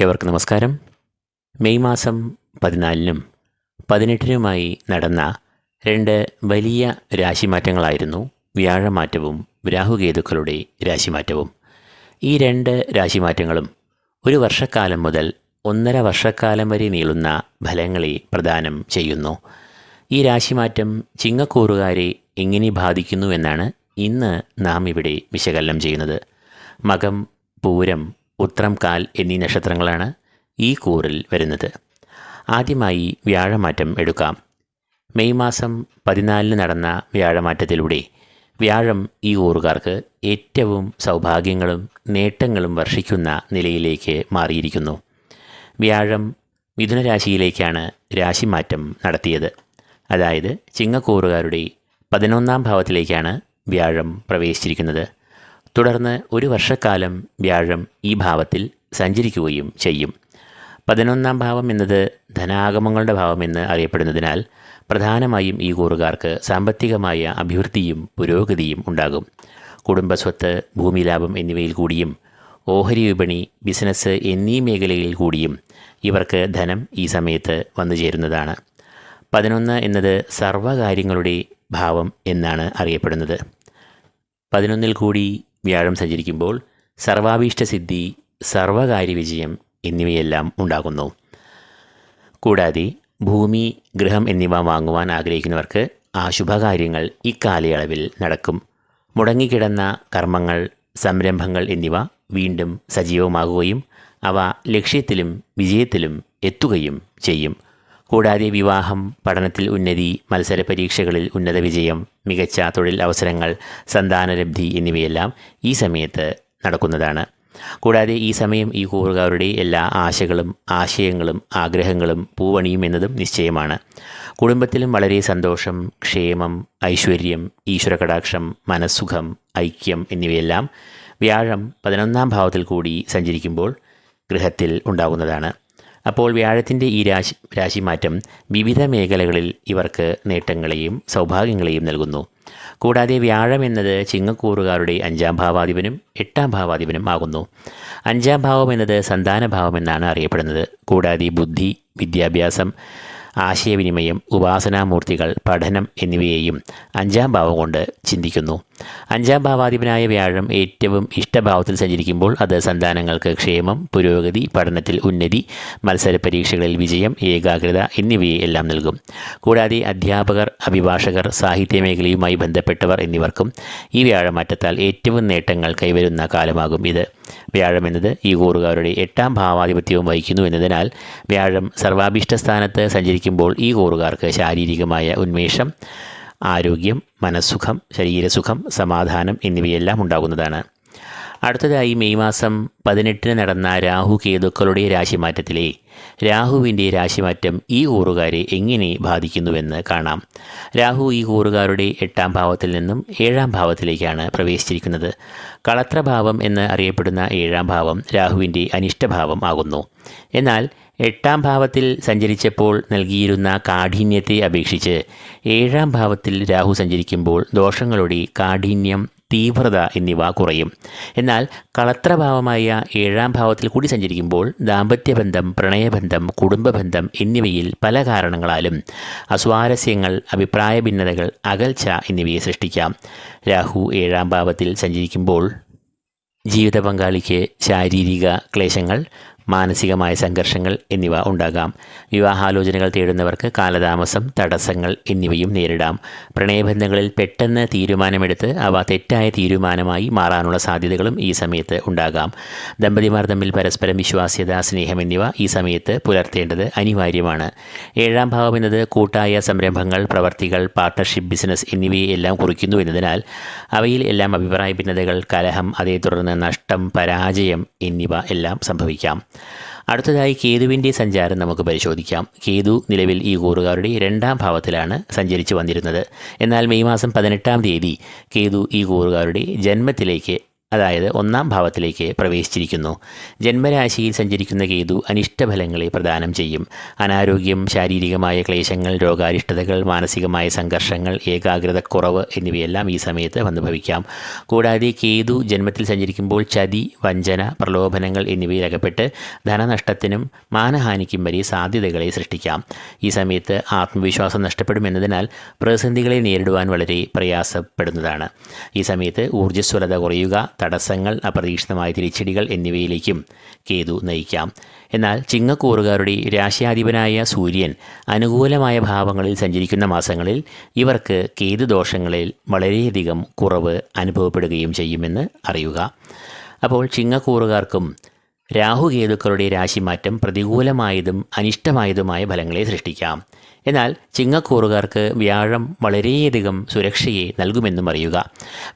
ഏവർക്കും നമസ്കാരം. മെയ് മാസം പതിനാലിനും പതിനെട്ടിനുമായി നടന്ന രണ്ട് വലിയ രാശിമാറ്റങ്ങളായിരുന്നു വ്യാഴമാറ്റവും രാഹുകേതുക്കളുടെ രാശിമാറ്റവും. ഈ രണ്ട് രാശിമാറ്റങ്ങളും ഒരു വർഷക്കാലം മുതൽ ഒന്നര വർഷക്കാലം വരെ നീളുന്ന ഫലങ്ങളെ പ്രദാനം ചെയ്യുന്നു. ഈ രാശിമാറ്റം ചിങ്ങക്കൂറുകാരെ എങ്ങനെ ബാധിക്കുന്നു എന്നാണ് ഇന്ന് നാം ഇവിടെ വിശകലനം ചെയ്യുന്നത്. മകം പൂരം ഉത്രം കാൽ എന്നീ നക്ഷത്രങ്ങളാണ് ഈ കൂറിൽ വരുന്നത്. ആദ്യമായി വ്യാഴമാറ്റം എടുക്കാം. മെയ് മാസം പതിനാലിന് നടന്ന വ്യാഴമാറ്റത്തിലൂടെ വ്യാഴം ഈ ഊറുകാർക്ക് ഏറ്റവും സൗഭാഗ്യങ്ങളും നേട്ടങ്ങളും വർഷിക്കുന്ന നിലയിലേക്ക് മാറിയിരിക്കുന്നു. വ്യാഴം മിഥുനരാശിയിലേക്കാണ് രാശിമാറ്റം നടത്തിയത്. അതായത് ചിങ്ങക്കൂറുകാരുടെ പതിനൊന്നാം ഭാവത്തിലേക്കാണ് വ്യാഴം പ്രവേശിച്ചിരിക്കുന്നത്. തുടർന്ന് ഒരു വർഷക്കാലം വ്യാഴം ഈ ഭാവത്തിൽ സഞ്ചരിക്കുകയും ചെയ്യും. പതിനൊന്നാം ഭാവം എന്നത് ധനാഗമങ്ങളുടെ ഭാവം എന്ന് അറിയപ്പെടുന്നതിനാൽ പ്രധാനമായും ഈ കൂറുകാർക്ക് സാമ്പത്തികമായ അഭിവൃദ്ധിയും പുരോഗതിയും ഉണ്ടാകും. കുടുംബസ്വത്ത് ഭൂമിലാഭം എന്നിവയിൽ കൂടിയും ഓഹരി വിപണി ബിസിനസ് എന്നീ മേഖലയിൽ കൂടിയും ഇവർക്ക് ധനം ഈ സമയത്ത് വന്നു ചേരുന്നതാണ്. പതിനൊന്ന് എന്നത് സർവകാര്യങ്ങളുടെ ഭാവം എന്നാണ് അറിയപ്പെടുന്നത്. പതിനൊന്നിൽ കൂടി വ്യാഴം സഞ്ചരിക്കുമ്പോൾ സർവാഭീഷ്ടസിദ്ധി സർവകാര്യ വിജയം എന്നിവയെല്ലാം ഉണ്ടാകുന്നു. കൂടാതെ ഭൂമി ഗൃഹം എന്നിവ വാങ്ങുവാൻ ആഗ്രഹിക്കുന്നവർക്ക് ആ ശുഭകാര്യങ്ങൾ ഇക്കാലയളവിൽ നടക്കും. മുടങ്ങിക്കിടന്ന കർമ്മങ്ങൾ സംരംഭങ്ങൾ എന്നിവ വീണ്ടും സജീവമാകുകയും അവ ലക്ഷ്യത്തിലും വിജയത്തിലും എത്തുകയും ചെയ്യും. കൂടാതെ വിവാഹം പഠനത്തിൽ ഉന്നതി മത്സര പരീക്ഷകളിൽ ഉന്നത വിജയം മികച്ച തൊഴിൽ അവസരങ്ങൾ സന്താനലബ്ധി എന്നിവയെല്ലാം ഈ സമയത്ത് നടക്കുന്നതാണ്. കൂടാതെ ഈ സമയം ഈ കൂറുകാരുടെ എല്ലാ ആശകളും ആശയങ്ങളും ആഗ്രഹങ്ങളും പൂവണിയും എന്നതും നിശ്ചയമാണ്. കുടുംബത്തിലും വളരെ സന്തോഷം ക്ഷേമം ഐശ്വര്യം ഈശ്വരകടാക്ഷം മനസ്സുഖം ഐക്യം എന്നിവയെല്ലാം വ്യാഴം പതിനൊന്നാം ഭാവത്തിൽ കൂടി സഞ്ചരിക്കുമ്പോൾ ഗൃഹത്തിൽ ഉണ്ടാകുന്നതാണ് അപ്പോൾ വ്യാഴത്തിന്റെ ഈ രാശി രാശിമാറ്റം വിവിധ മേഖലകളിൽ ഇവർക്ക് നേട്ടങ്ങളെയും സൗഭാഗ്യങ്ങളെയും നൽകുന്നു. കൂടാതെ വ്യാഴം എന്നത് ചിങ്ങക്കൂറുകാരുടെ അഞ്ചാം ഭാവാധിപനും എട്ടാം ഭാവാധിപനും ആകുന്നു. അഞ്ചാം ഭാവം എന്നത് സന്താന ഭാവം എന്നാണ് അറിയപ്പെടുന്നത്. കൂടാതെ ബുദ്ധി വിദ്യാഭ്യാസം ആശയവിനിമയം ഉപാസനാമൂർത്തികൾ പഠനം എന്നിവയെയും അഞ്ചാം ഭാവം കൊണ്ട് ചിന്തിക്കുന്നു. അഞ്ചാം ഭാവാധിപനായ വ്യാഴം ഏറ്റവും ഇഷ്ടഭാവത്തിൽ സഞ്ചരിക്കുമ്പോൾ അത് സന്താനങ്ങൾക്ക് ക്ഷേമം പുരോഗതി പഠനത്തിൽ ഉന്നതി മത്സര പരീക്ഷകളിൽ വിജയം ഏകാഗ്രത എന്നിവയെ എല്ലാം നൽകും. കൂടാതെ അധ്യാപകർ അഭിഭാഷകർ സാഹിത്യ മേഖലയുമായി ബന്ധപ്പെട്ടവർ എന്നിവർക്കും ഈ വ്യാഴമാറ്റത്താൽ ഏറ്റവും നേട്ടങ്ങൾ കൈവരുന്ന കാലമാകും ഇത്. വ്യാഴം എന്നത് ഈ കൂറുകാരുടെ എട്ടാം ഭാവാധിപത്യവും വഹിക്കുന്നു എന്നതിനാൽ വ്യാഴം സർവാഭീഷ്ട സ്ഥാനത്ത് സഞ്ചരിക്കുമ്പോൾ ഈ കൂറുകാർക്ക് ശാരീരികമായ ഉന്മേഷം ആരോഗ്യം മനസ്സുഖം ശരീരസുഖം സമാധാനം എന്നിവയെല്ലാം ഉണ്ടാകുന്നതാണ്. അടുത്തതായി മെയ് മാസം പതിനെട്ടിന് നടന്ന രാഹു കേതുക്കളുടെ രാശിമാറ്റത്തിലെ രാഹുവിന്റെ രാശിമാറ്റം ഈ കൂറുകാരെ എങ്ങനെ ബാധിക്കുന്നുവെന്ന് കാണാം. രാഹു ഈ കൂറുകാരുടെ എട്ടാം ഭാവത്തിൽ നിന്നും ഏഴാം ഭാവത്തിലേക്കാണ് പ്രവേശിച്ചിരിക്കുന്നത്. കളത്രഭാവം എന്ന് അറിയപ്പെടുന്ന ഏഴാം ഭാവം രാഹുവിന്റെ അനിഷ്ടഭാവം ആകുന്നു. എന്നാൽ എട്ടാം ഭാവത്തിൽ സഞ്ചരിച്ചപ്പോൾ നൽകിയിരുന്ന കാഠിന്യത്തെ അപേക്ഷിച്ച് ഏഴാം ഭാവത്തിൽ രാഹു സഞ്ചരിക്കുമ്പോൾ ദോഷങ്ങളുടെ കാഠിന്യം തീവ്രത എന്നിവ കുറയും. എന്നാൽ കളത്രഭാവമായ ഏഴാം ഭാവത്തിൽ കൂടി സഞ്ചരിക്കുമ്പോൾ ദാമ്പത്യബന്ധം പ്രണയബന്ധം കുടുംബബന്ധം എന്നിവയിൽ പല കാരണങ്ങളാലും അസ്വാരസ്യങ്ങൾ അഭിപ്രായ ഭിന്നതകൾ അകൽച്ച എന്നിവയെ സൃഷ്ടിക്കാം. രാഹു ഏഴാം ഭാവത്തിൽ സഞ്ചരിക്കുമ്പോൾ ജീവിത പങ്കാളിക്ക് ശാരീരിക ക്ലേശങ്ങൾ മാനസികമായ സംഘർഷങ്ങൾ എന്നിവ ഉണ്ടാകാം. വിവാഹാലോചനകൾ തേടുന്നവർക്ക് കാലതാമസം തടസ്സങ്ങൾ എന്നിവയും നേരിടാം. പ്രണയബന്ധങ്ങളിൽ പെട്ടെന്ന് തീരുമാനമെടുത്ത് അവ തെറ്റായ തീരുമാനമായി മാറാനുള്ള സാധ്യതകളും ഈ സമയത്ത് ഉണ്ടാകാം. ദമ്പതിമാർ തമ്മിൽ പരസ്പരം വിശ്വാസ്യത സ്നേഹം എന്നിവ ഈ സമയത്ത് പുലർത്തേണ്ടത് അനിവാര്യമാണ്. ഏഴാം ഭാവം എന്നത് കൂട്ടായ സംരംഭങ്ങൾ പ്രവർത്തികൾ പാർട്ണർഷിപ്പ് ബിസിനസ് എന്നിവയെ എല്ലാം കുറിക്കുന്നു എന്നതിനാൽ അവയിൽ എല്ലാം അഭിപ്രായ ഭിന്നതകൾ കലഹം അതേ തുടർന്ന് നഷ്ടം പരാജയം എന്നിവ എല്ലാം സംഭവിക്കാം. അടുത്തതായി കേതുവിന്റെ സഞ്ചാരം നമുക്ക് പരിശോധിക്കാം. കേതു നിലവിൽ ഈ കൂറുകാരുടെ രണ്ടാം ഭാവത്തിലാണ് സഞ്ചരിച്ചു വന്നിരുന്നത്. എന്നാൽ മെയ് മാസം പതിനെട്ടാം തീയതി കേതു ഈ കൂറുകാരുടെ ജന്മത്തിലേക്ക് അതായത് ഒന്നാം ഭാവത്തിലേക്ക് പ്രവേശിച്ചിരിക്കുന്നു. ജന്മരാശിയിൽ സഞ്ചരിക്കുന്ന കേതു അനിഷ്ടഫലങ്ങളെ പ്രദാനം ചെയ്യും. അനാരോഗ്യം ശാരീരികമായ ക്ലേശങ്ങൾ രോഗാരിഷ്ടതകൾ മാനസികമായ സംഘർഷങ്ങൾ ഏകാഗ്രതക്കുറവ് എന്നിവയെല്ലാം ഈ സമയത്ത് വന്നു ഭവിക്കാം കൂടാതെ കേതു ജന്മത്തിൽ സഞ്ചരിക്കുമ്പോൾ ചതി വഞ്ചന പ്രലോഭനങ്ങൾ എന്നിവയിൽ അകപ്പെട്ട് ധനനഷ്ടത്തിനും മാനഹാനിക്കും വരെ സാധ്യതകളെ സൃഷ്ടിക്കാം. ഈ സമയത്ത് ആത്മവിശ്വാസം നഷ്ടപ്പെടുമെന്നതിനാൽ പ്രതിസന്ധികളെ നേരിടുവാൻ വളരെ പ്രയാസപ്പെടുന്നതാണ്. ഈ സമയത്ത് ഊർജസ്വലത കുറയുക തടസ്സങ്ങൾ അപ്രതീക്ഷിതമായ തിരിച്ചടികൾ എന്നിവയിലേക്കും കേതു നയിക്കാം. എന്നാൽ ചിങ്ങക്കൂറുകാരുടെ രാശ്യാധിപനായ സൂര്യൻ അനുകൂലമായ ഭാവങ്ങളിൽ സഞ്ചരിക്കുന്ന മാസങ്ങളിൽ ഇവർക്ക് കേതു ദോഷങ്ങളിൽ വളരെയധികം കുറവ് അനുഭവപ്പെടുകയും ചെയ്യുമെന്ന് അറിയുക. അപ്പോൾ ചിങ്ങക്കൂറുകാർക്കും രാഹുകേതുക്കളുടെ രാശിമാറ്റം പ്രതികൂലമായതും അനിഷ്ടമായതുമായ ഫലങ്ങളെ സൃഷ്ടിക്കാം. എന്നാൽ ചിങ്ങക്കൂറുകാർക്ക് വ്യാഴം വളരെയധികം സുരക്ഷയെ നൽകുമെന്നും അറിയുക.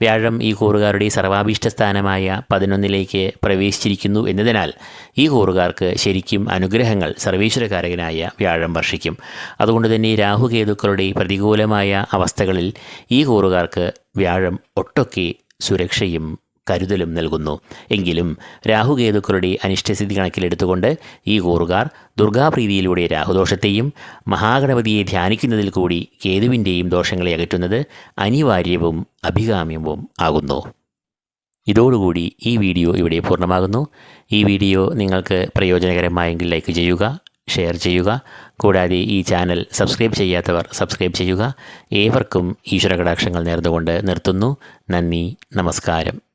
വ്യാഴം ഈ കൂറുകാരുടെ സർവാഭീഷ്ട സ്ഥാനമായ പതിനൊന്നിലേക്ക് പ്രവേശിച്ചിരിക്കുന്നു എന്നതിനാൽ ഈ കൂറുകാർക്ക് ശരിക്കും അനുഗ്രഹങ്ങൾ സർവീശ്വരകാരകനായ വ്യാഴം വർഷിക്കും. അതുകൊണ്ട് തന്നെ രാഹുകേതുക്കളുടെ പ്രതികൂലമായ അവസ്ഥകളിൽ ഈ കൂറുകാർക്ക് വ്യാഴം ഒട്ടൊക്കെ സുരക്ഷയും കരുതലും നൽകുന്നു. എങ്കിലും രാഹുകേതുക്കളുടെ അനിഷ്ടസ്ഥിതി കണക്കിലെടുത്തുകൊണ്ട് ഈ കൂറുകാർ ദുർഗാപ്രീതിയിലൂടെ രാഹുദോഷത്തെയും മഹാഗണപതിയെ ധ്യാനിക്കുന്നതിൽ കൂടി കേതുവിന്റെയും ദോഷങ്ങളെ അകറ്റുന്നത് അനിവാര്യവും അഭികാമ്യവും ആകുന്നു. ഇതോടുകൂടി ഈ വീഡിയോ ഇവിടെ പൂർണമാകുന്നു. ഈ വീഡിയോ നിങ്ങൾക്ക് പ്രയോജനകരമായെങ്കിൽ ലൈക്ക് ചെയ്യുക ഷെയർ ചെയ്യുക. കൂടാതെ ഈ ചാനൽ സബ്സ്ക്രൈബ് ചെയ്യാത്തവർ സബ്സ്ക്രൈബ് ചെയ്യുക. ഏവർക്കും ഈശ്വര കടാക്ഷങ്ങൾ നേർന്നുകൊണ്ട് നിർത്തുന്നു. നന്ദി നമസ്കാരം.